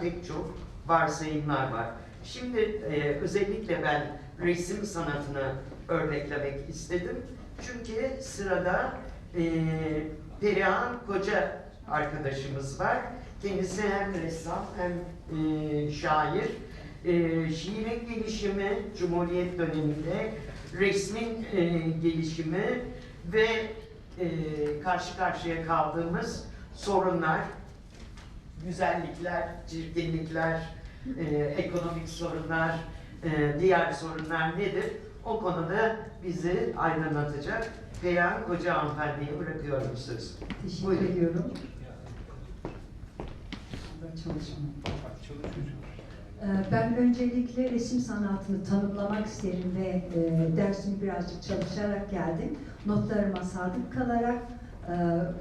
pek çok varsayımlar var. Şimdi e, özellikle ben resim sanatını örneklemek istedim. Çünkü sırada e, Perihan Koca arkadaşımız var. Kendisi hem ressam hem e, şair. E, şiirin gelişimi Cumhuriyet döneminde, resmin e, gelişimi ve e, karşı karşıya kaldığımız sorunlar, güzellikler, çirkinlikler, e, ekonomik sorunlar, e, diğer sorunlar nedir? O konuda bizi aydınlatacak Perihan Koca hanımefendiye bırakıyorum sözü. Teşekkür Buyurun. ediyorum. Ee, Ben öncelikle resim sanatını tanımlamak isterim ve e, dersimi birazcık çalışarak geldim. Notlarıma sadık kalarak e,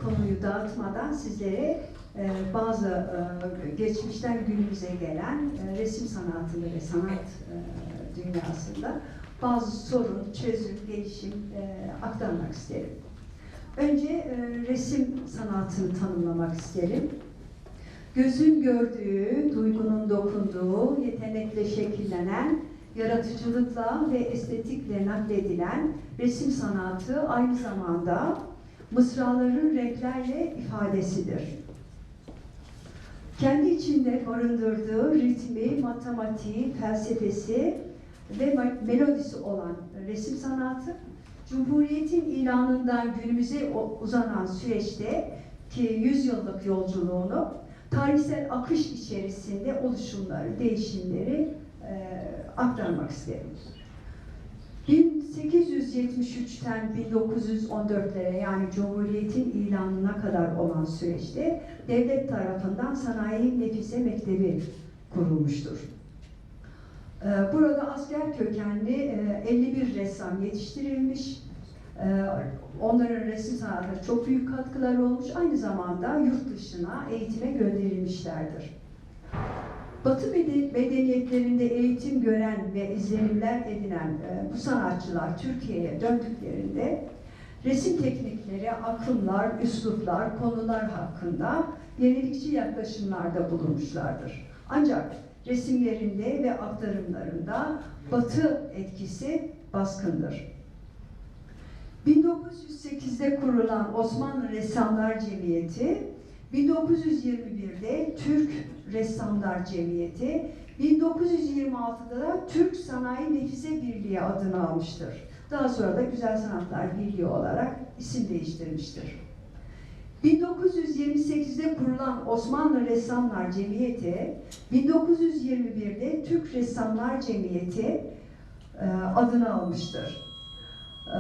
konuyu dağıtmadan sizlere e, bazı e, geçmişten günümüze gelen e, resim sanatında ve sanat e, dünyasında bazı sorun, çözüm, gelişim aktarmak isterim. Önce resim sanatını tanımlamak isterim. Gözün gördüğü, duygunun dokunduğu, yetenekle şekillenen, yaratıcılıkla ve estetikle nakledilen resim sanatı aynı zamanda mısraların renklerle ifadesidir. Kendi içinde barındırdığı ritmi, matematiği, felsefesi ve me- melodisi olan resim sanatı, Cumhuriyet'in ilanından günümüze uzanan süreçte ki 100 yıllık yolculuğunu tarihsel akış içerisinde oluşumları, değişimleri e, aktarmak isterim. 1873'ten 1914'lere yani Cumhuriyet'in ilanına kadar olan süreçte devlet tarafından Sanayi Nefise Mektebi kurulmuştur. Ee, Burada asker kökenli e, 51 ressam yetiştirilmiş. Ee, Onların resim sanatına çok büyük katkıları olmuş. Aynı zamanda yurt dışına eğitime gönderilmişlerdir. Batı meden- medeniyetlerinde eğitim gören ve izlenimler edinen e, bu sanatçılar Türkiye'ye döndüklerinde resim teknikleri, akımlar, üsluplar, konular hakkında yenilikçi yaklaşımlarda bulunmuşlardır. Ancak resimlerinde ve aktarımlarında Batı etkisi baskındır. 1908'de kurulan Osmanlı Ressamlar Cemiyeti, 1921'de Türk Ressamlar Cemiyeti, 1926'da da Türk Sanayi Nefise Birliği adını almıştır. Daha sonra da Güzel Sanatlar Birliği olarak isim değiştirmiştir. 1928'de kurulan Osmanlı Ressamlar Cemiyeti, 1921'de Türk Ressamlar Cemiyeti e, adını almıştır. Ee,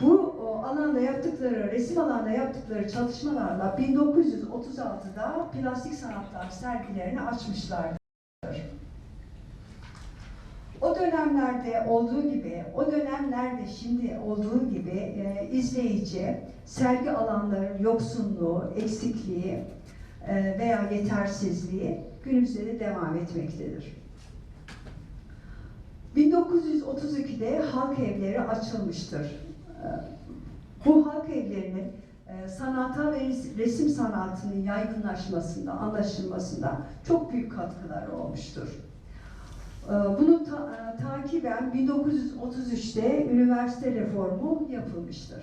Bu alanda yaptıkları, resim alanda yaptıkları çalışmalarla 1936'da plastik sanatlar sergilerini açmışlardır. O dönemlerde olduğu gibi, o dönemlerde şimdi olduğu gibi e, izleyici, sergi alanlarının yoksunluğu, eksikliği e, veya yetersizliği günümüzde de devam etmektedir. 1932'de halk evleri açılmıştır. Ee, Bu halk evlerinin e, sanata ve resim sanatının yaygınlaşmasında, anlaşılmasında çok büyük katkıları olmuştur. Ee, Bunu ta- e, takiben 1933'te üniversite reformu yapılmıştır.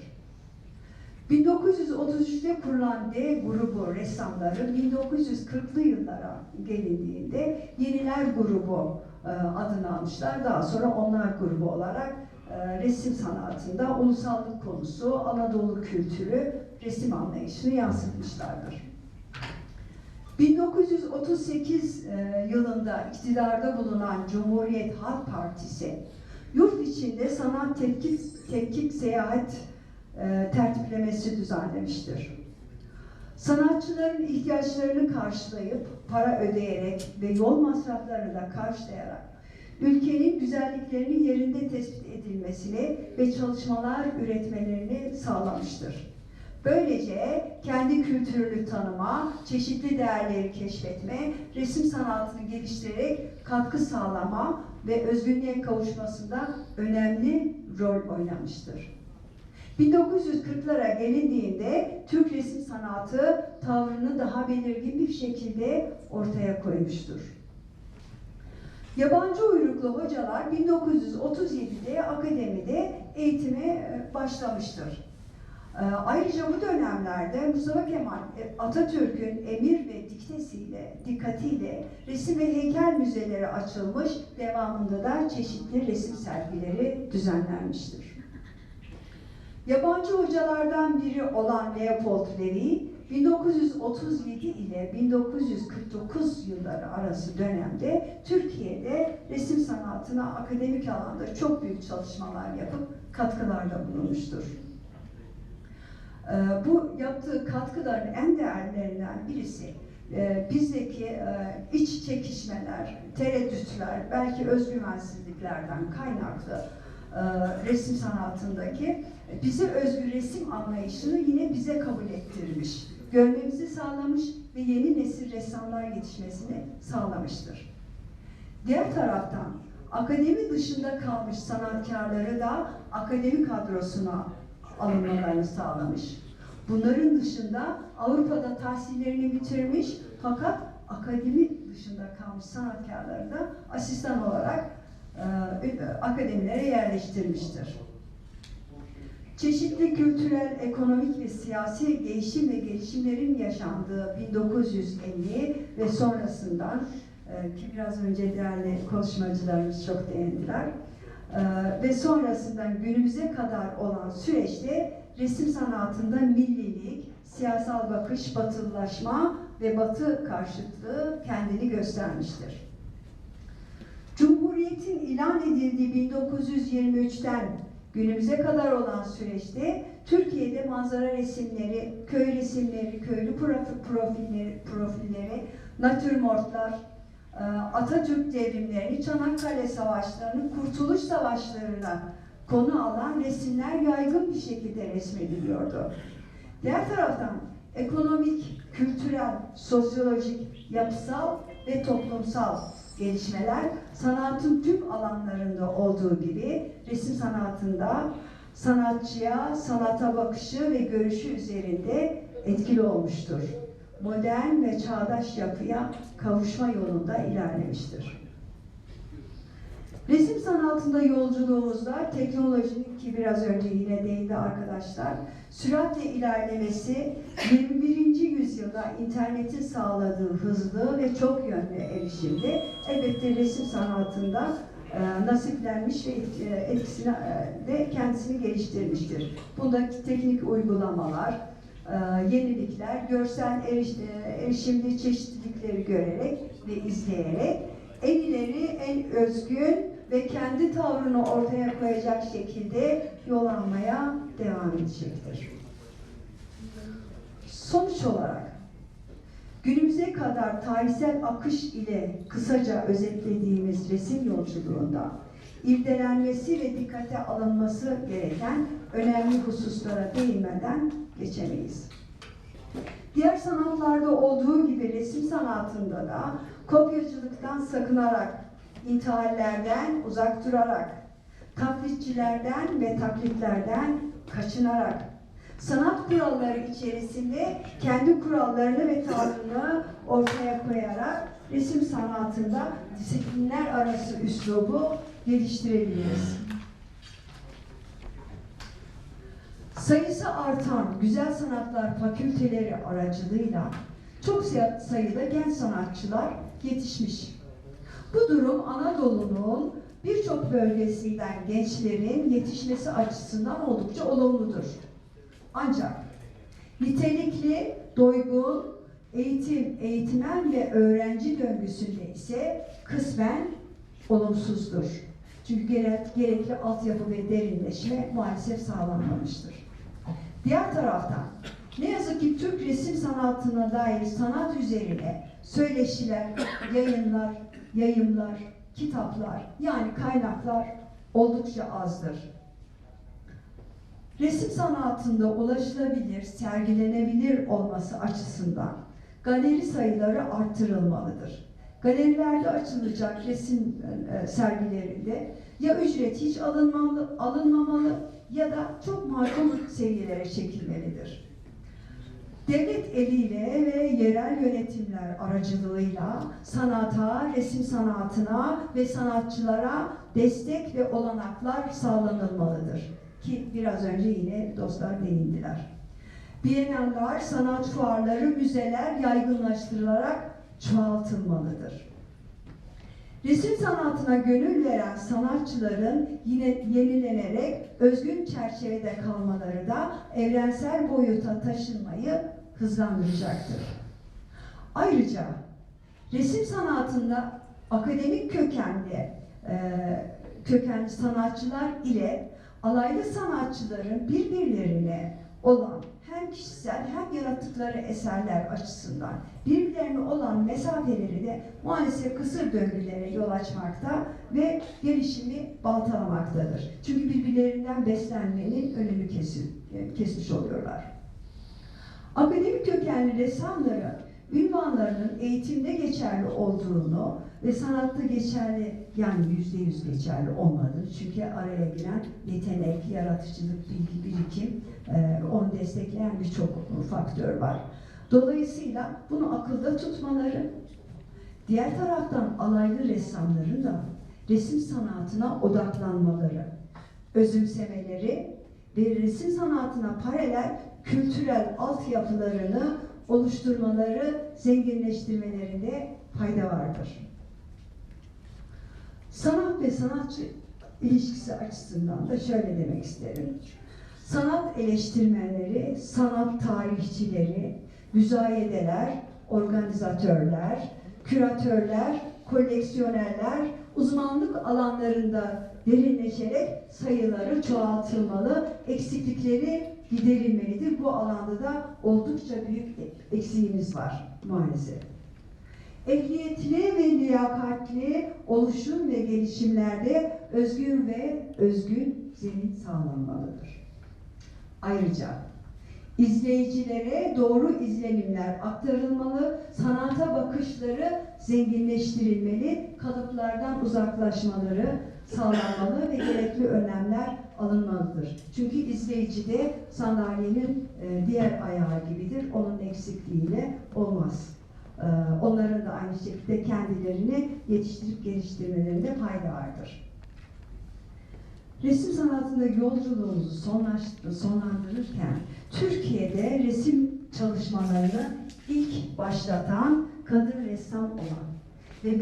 1933'te kurulan D grubu ressamları 1940'lı yıllara gelindiğinde Yeniler grubu e, adını almışlar. Daha sonra onlar grubu olarak e, resim sanatında ulusallık konusu, Anadolu kültürü, resim anlayışını yansıtmışlardır. 1938 e, yılında iktidarda bulunan Cumhuriyet Halk Partisi yurt içinde sanat tetkik, tetkik seyahat e, tertiplemesi düzenlemiştir. Sanatçıların ihtiyaçlarını karşılayıp para ödeyerek ve yol masraflarını da karşılayarak ülkenin güzelliklerinin yerinde tespit edilmesini ve çalışmalar üretmelerini sağlamıştır. Böylece kendi kültürünü tanıma, çeşitli değerleri keşfetme, resim sanatını geliştirerek katkı sağlama ve özgünlüğe kavuşmasında önemli rol oynamıştır. 1940'lara gelindiğinde Türk resim sanatı tavrını daha belirgin bir şekilde ortaya koymuştur. Yabancı uyruklu hocalar 1937'de akademide eğitime e, başlamıştır. E, Ayrıca bu dönemlerde Mustafa Kemal e, Atatürk'ün emir ve diktesiyle, dikkatiyle resim ve heykel müzeleri açılmış, devamında da çeşitli resim sergileri düzenlenmiştir. Yabancı hocalardan biri olan Leopold Levi, 1937 ile 1949 yılları arası dönemde Türkiye'de resim sanatına akademik alanda çok büyük çalışmalar yapıp katkılarda bulunmuştur. Ee, Bu yaptığı katkıların en değerlerinden birisi e, bizdeki e, iç çekişmeler, tereddütler, belki özgüvensizliklerden kaynaklı e, resim sanatındaki bize özgü resim anlayışını yine bize kabul ettirmiş, görmemizi sağlamış ve yeni nesil ressamlar yetişmesini sağlamıştır. Diğer taraftan akademi dışında kalmış sanatkarları da akademi kadrosuna alınmalarını sağlamış. Bunların dışında Avrupa'da tahsillerini bitirmiş fakat akademi dışında kalmış sanatkarları da asistan olarak e, akademilere yerleştirmiştir. Çeşitli kültürel, ekonomik ve siyasi değişim ve gelişimlerin yaşandığı 1950 ve sonrasından e, ki biraz önce değerli konuşmacılarımız çok değindiler e, ve sonrasından günümüze kadar olan süreçte resim sanatında millilik, siyasal bakış, batılılaşma ve batı karşıtlığı kendini göstermiştir. Cumhuriyetin ilan edildiği 1923'ten günümüze kadar olan süreçte Türkiye'de manzara resimleri, köy resimleri, köylü profi- profilleri, profilleri, natürmortlar, Atatürk devrimlerini, Çanakkale savaşlarını, Kurtuluş Savaşları'na konu alan resimler yaygın bir şekilde resmediliyordu. Diğer taraftan ekonomik, kültürel, sosyolojik, yapısal ve toplumsal gelişmeler sanatın tüm alanlarında olduğu gibi resim sanatında sanatçıya, sanata bakışı ve görüşü üzerinde etkili olmuştur. Modern ve çağdaş yapıya kavuşma yolunda ilerlemiştir. Resim sanatında yolculuğumuzda teknolojinin ki biraz önce yine değindi arkadaşlar, süratle ilerlemesi 21. yüzyılda internetin sağladığı hızlı ve çok yönlü erişimde elbette resim sanatında e, nasiplenmiş ve e, etkisini e, de kendisini geliştirmiştir. Bundaki teknik uygulamalar, yenilikler, görsel eriş, e, erişimli çeşitlilikleri görerek ve izleyerek en ileri, en özgün ve kendi tavrını ortaya koyacak şekilde yol almaya devam edecektir. Sonuç olarak günümüze kadar tarihsel akış ile kısaca özetlediğimiz resim yolculuğunda irdelenmesi ve dikkate alınması gereken önemli hususlara değinmeden geçemeyiz. Diğer sanatlarda olduğu gibi resim sanatında da kopyacılıktan sakınarak, intihallerden uzak durarak, taklitçilerden ve taklitlerden kaçınarak, sanat kuralları içerisinde kendi kurallarını ve tavrını ortaya koyarak resim sanatında disiplinler arası üslubu geliştirebiliriz. Sayısı artan güzel sanatlar fakülteleri aracılığıyla çok say- sayıda genç sanatçılar yetişmiş. Bu durum Anadolu'nun birçok bölgesinden gençlerin yetişmesi açısından oldukça olumludur. Ancak nitelikli, doygun, eğitim, eğitmen ve öğrenci döngüsünde ise kısmen olumsuzdur. Çünkü gere- gerekli altyapı ve derinleşme maalesef sağlanmamıştır. Diğer taraftan ne yazık ki Türk resim sanatına dair sanat üzerine söyleşiler, yayınlar, yayımlar, kitaplar yani kaynaklar oldukça azdır. Resim sanatında ulaşılabilir, sergilenebilir olması açısından galeri sayıları arttırılmalıdır. Galerilerde açılacak resim e, sergilerinde Ya ücret hiç alınmalı, alınmamalı ya da çok makul seviyelere çekilmelidir. Devlet eliyle ve yerel yönetimler aracılığıyla sanata, resim sanatına ve sanatçılara destek ve olanaklar sağlanılmalıdır. Ki biraz önce yine dostlar değindiler. Biyenaller, sanat fuarları, müzeler yaygınlaştırılarak çoğaltılmalıdır. Resim sanatına gönül veren sanatçıların yine yenilenerek özgün çerçevede kalmaları da evrensel boyuta taşınmayı hızlandıracaktır. Ayrıca resim sanatında akademik kökenli e, kökenli sanatçılar ile alaylı sanatçıların birbirlerine olan hem kişisel hem yarattıkları eserler açısından birbirlerine olan mesafeleri de maalesef kısır döngülere yol açmakta ve gelişimi baltalamaktadır. Çünkü birbirlerinden beslenmenin önünü kesin, e, kesmiş oluyorlar. Akademik kökenli ressamların ünvanlarının eğitimde geçerli olduğunu ve sanatta geçerli yani yüzde yüz geçerli olmadığını çünkü araya giren yetenek, yaratıcılık, bilgi, birikim e, onu destekleyen birçok faktör var. Dolayısıyla bunu akılda tutmaları, diğer taraftan alaylı ressamların da resim sanatına odaklanmaları, özümsemeleri ve resim sanatına paralel kültürel altyapılarını oluşturmaları, zenginleştirmelerinde fayda vardır. Sanat ve sanatçı ilişkisi açısından da şöyle demek isterim. Sanat eleştirmenleri, sanat tarihçileri, müzayedeler, organizatörler, küratörler, koleksiyonerler uzmanlık alanlarında derinleşerek sayıları çoğaltılmalı, eksiklikleri giderilmelidir. Bu alanda da oldukça büyük eksiğimiz var maalesef. Ehliyetli ve liyakatli oluşum ve gelişimlerde özgür ve özgün zemin sağlanmalıdır. Ayrıca izleyicilere doğru izlenimler aktarılmalı, sanata bakışları zenginleştirilmeli, kalıplardan uzaklaşmaları sağlanmalı ve gerekli önlemler alınmalıdır. Çünkü izleyici de sandalyenin e, diğer ayağı gibidir. Onun eksikliğiyle olmaz. E, onların da aynı şekilde kendilerini yetiştirip geliştirmelerinde fayda vardır. Resim sanatında yolculuğumuzu sonlandırırken Türkiye'de resim çalışmalarını ilk başlatan kadın ressam olan ve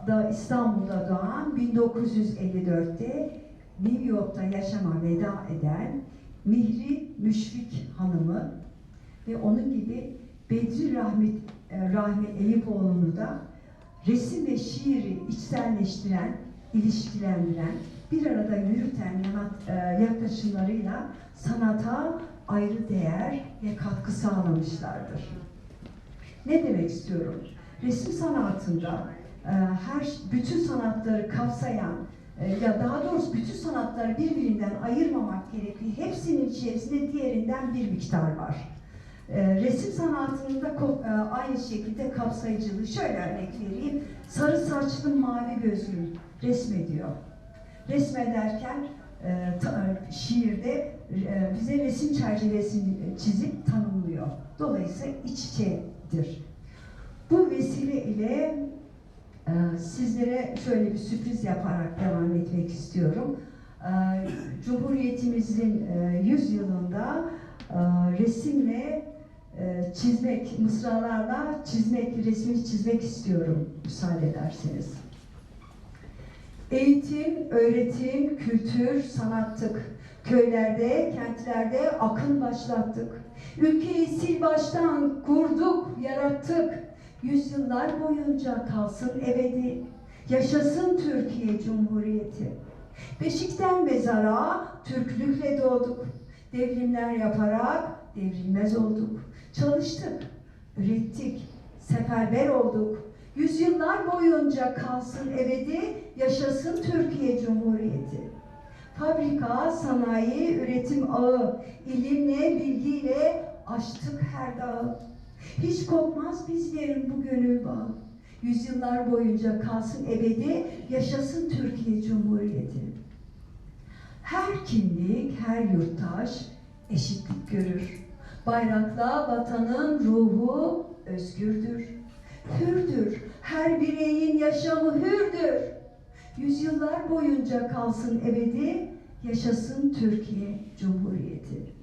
1886'da İstanbul'da doğan 1954'te New York'ta yaşama veda eden Mihri Müşfik Hanım'ı ve onun gibi Bedri Rahmet, e, Rahmi Eyüpoğlu'nu da resim ve şiiri içselleştiren, ilişkilendiren, bir arada yürüten e, yaklaşımlarıyla sanata ayrı değer ve katkı sağlamışlardır. Ne demek istiyorum? Resim sanatında her bütün sanatları kapsayan e, ya daha doğrusu bütün sanatları birbirinden ayırmamak gerekiyor. Hepsinin içerisinde diğerinden bir miktar var. E, resim sanatında ko- e, aynı şekilde kapsayıcılığı şöyle örnek vereyim. Sarı saçlı mavi gözlü resmediyor. Resmederken e, e, şiirde e, bize resim çerçevesini çizip tanımlıyor. Dolayısıyla iç içedir. Bu vesile ile e, sizlere şöyle bir sürpriz yaparak devam etmek istiyorum. E, Cumhuriyetimizin e, 100 yılında e, resimle e, çizmek, mısralarla çizmek, resmini çizmek istiyorum müsaade ederseniz. Eğitim, öğretim, kültür, sanattık. Köylerde, kentlerde akın başlattık. Ülkeyi sil baştan kurduk, yarattık. Yüzyıllar boyunca kalsın ebedi. Yaşasın Türkiye Cumhuriyeti. Beşikten mezara Türklükle doğduk. Devrimler yaparak devrilmez olduk. Çalıştık, ürettik, seferber olduk. Yüzyıllar boyunca kalsın ebedi, yaşasın Türkiye Cumhuriyeti. Fabrika, sanayi, üretim ağı, ilimle, bilgiyle açtık her dağı. Hiç kopmaz bizlerin bu gönül bağı. yüzyıllar boyunca kalsın ebedi, yaşasın Türkiye Cumhuriyeti. Her kimlik, her yurttaş eşitlik görür. Bayrakla vatanın ruhu özgürdür. Hürdür. Her bireyin yaşamı hürdür. Yüzyıllar boyunca kalsın ebedi, yaşasın Türkiye Cumhuriyeti.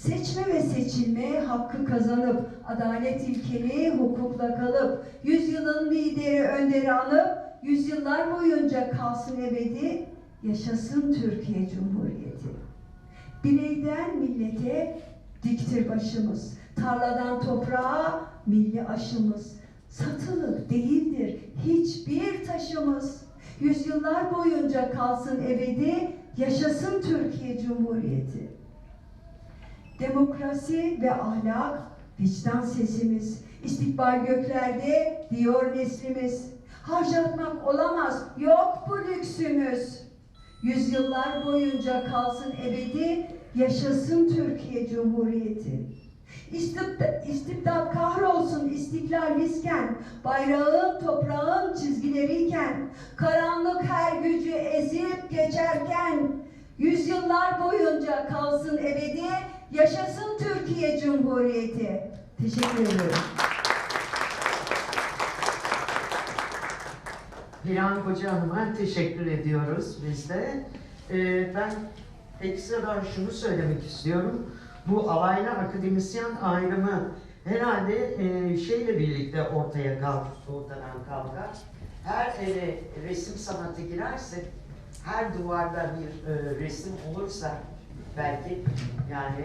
Seçme ve seçilme hakkı kazanıp, adalet ilkeli hukukla kalıp, yüzyılın lideri önderi anıp, yüzyıllar boyunca kalsın ebedi, yaşasın Türkiye Cumhuriyeti. Bireyden millete diktir başımız, tarladan toprağa milli aşımız. Satılık değildir hiçbir taşımız. Yüzyıllar boyunca kalsın ebedi, yaşasın Türkiye Cumhuriyeti. Demokrasi ve ahlak vicdan sesimiz. İstikbal göklerde diyor neslimiz. Harcatmak olamaz, yok bu lüksümüz. Yüzyıllar boyunca kalsın ebedi, yaşasın Türkiye Cumhuriyeti. İstibdat, kahrolsun istiklal misken, bayrağın toprağın çizgileriyken, karanlık her gücü ezip geçerken, yüzyıllar boyunca kalsın ebedi, yaşasın Türkiye Cumhuriyeti. Teşekkür ederim. Perihan Koca Hanım'a teşekkür ediyoruz biz de. Ee, ben ekstradan şunu söylemek istiyorum. Bu alaylı akademisyen ayrımı herhalde e, şeyle birlikte ortaya kalk, ortadan kalkar. Her eve resim sanatı girerse, her duvarda bir e, resim olursa belki yani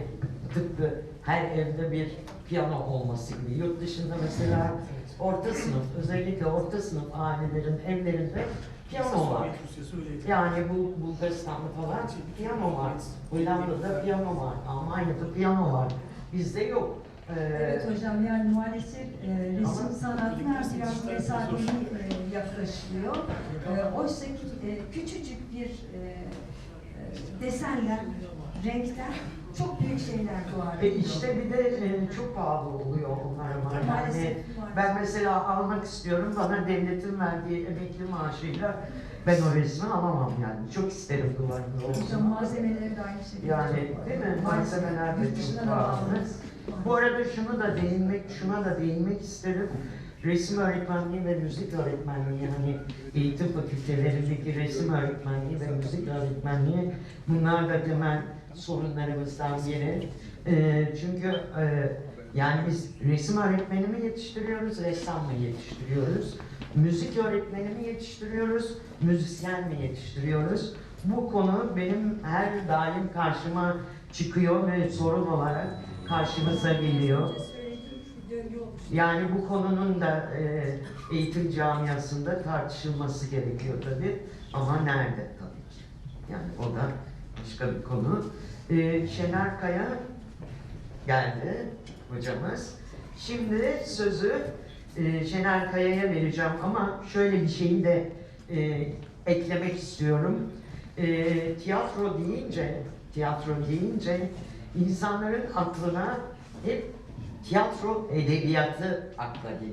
tıpkı her evde bir piyano olması gibi. Yurt dışında mesela orta sınıf, özellikle orta sınıf ailelerin evlerinde piyano var. Yani bu Bulgaristan'da falan piyano var. Hollanda'da piyano var. Almanya'da piyano var. Bizde yok. Ee, Evet hocam yani maalesef e, resim Ama- sanatına biraz mesafeli e, yaklaşılıyor. E, Oysa ki e, küçücük bir e, e, desenden, renkten çok büyük şeyler doğar. E işte bir de e, çok pahalı oluyor onlar ama. Yani Maalesef, ben mesela almak istiyorum bana devletin verdiği emekli maaşıyla ben o resmi alamam yani. Çok isterim duvarımda Hocam olsun. malzemeleri de aynı şekilde. Yani çok değil mi? Malzemeler de Yurt çok da pahalı. Bu arada şunu da değinmek, şuna da değinmek isterim. Resim öğretmenliği ve müzik öğretmenliği yani eğitim fakültelerindeki resim öğretmenliği ve müzik öğretmenliği bunlar da temel sorunlarımızdan biri. Ee, çünkü e, yani biz resim öğretmeni mi yetiştiriyoruz, ressam mı yetiştiriyoruz? Müzik öğretmeni mi yetiştiriyoruz, müzisyen mi yetiştiriyoruz? Bu konu benim her daim karşıma çıkıyor ve sorun olarak karşımıza geliyor. Yani bu konunun da e, eğitim camiasında tartışılması gerekiyor tabii. Ama nerede tabii ki. Yani o da başka bir konu. E, Şener Kaya geldi hocamız. Şimdi sözü e, Şener Kaya'ya vereceğim ama şöyle bir şeyi de e, eklemek istiyorum. E, tiyatro deyince, tiyatro deyince insanların aklına hep tiyatro edebiyatı akla geliyor.